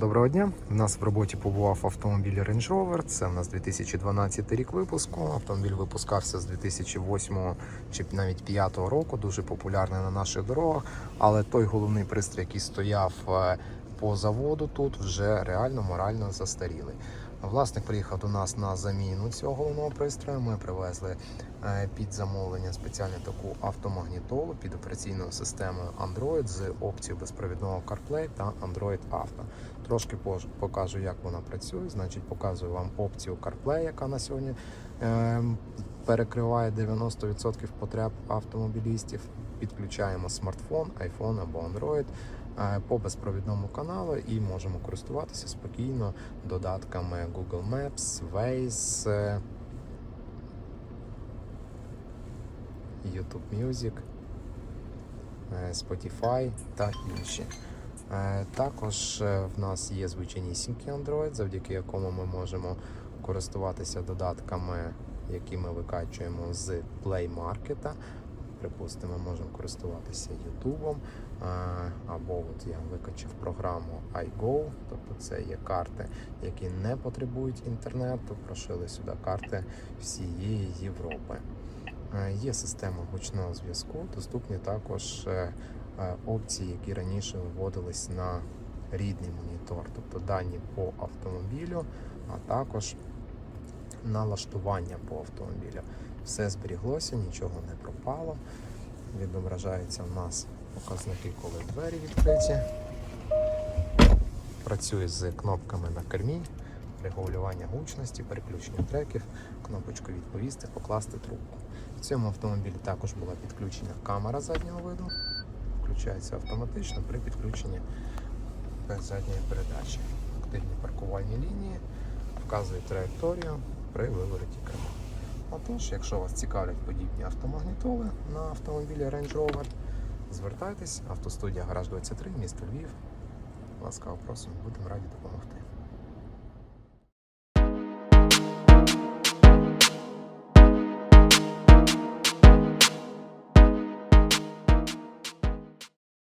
Доброго дня. У нас в роботі побував автомобіль Range Rover. Це у нас 2012 рік випуску. Автомобіль випускався з 2008 чи навіть 2005 року. Дуже популярний на наших дорогах. Але той головний пристрій, який стояв е, по заводу, тут вже реально морально застарілий. Власник приїхав до нас на заміну цього головного пристрою. Ми привезли е, під замовлення спеціальну таку автомагнітолу під операційною системою Android з опцією безпровідного CarPlay та Android Auto. Трошки покажу, як вона працює. Значить, показую вам опцію CarPlay, яка на сьогодні е, перекриває 90% потреб автомобілістів. Підключаємо смартфон, iPhone або Android по безпровідному каналу і можемо користуватися спокійно додатками Google Maps, Waze, е, YouTube Music, е, Spotify та інші. Е, Також е, в нас є звичайнісінький Android, завдяки якому ми можемо користуватися додатками, які ми викачуємо з Play Market. Припустимо, можемо користуватися YouTube, або от я викачав програму iGo, тобто це є карти, які не потребують інтернету, прошили сюди карти всієї Європи. Е, Є система гучного зв'язку, доступні також е, е, опції, які раніше виводились на рідний монітор, тобто дані по автомобілю, а також налаштування по автомобілю. Все зберіглося, нічого не пропало. Відображаються в нас показники, коли двері відкриті. Працює з кнопками на кермі, регулювання гучності, переключення треків, кнопочку відповісти, покласти трубку. В цьому автомобілі також була підключена камера заднього виду, включається автоматично при підключенні задньої передачі. Активні паркувальні лінії, вказує траєкторію при вивороті керма. Отож, якщо вас цікавлять подібні автомагнітоли на автомобілі Range Rover, звертайтесь, автостудія Гараж 23, місто Львів. Ласкаво просимо, будемо раді допомогти.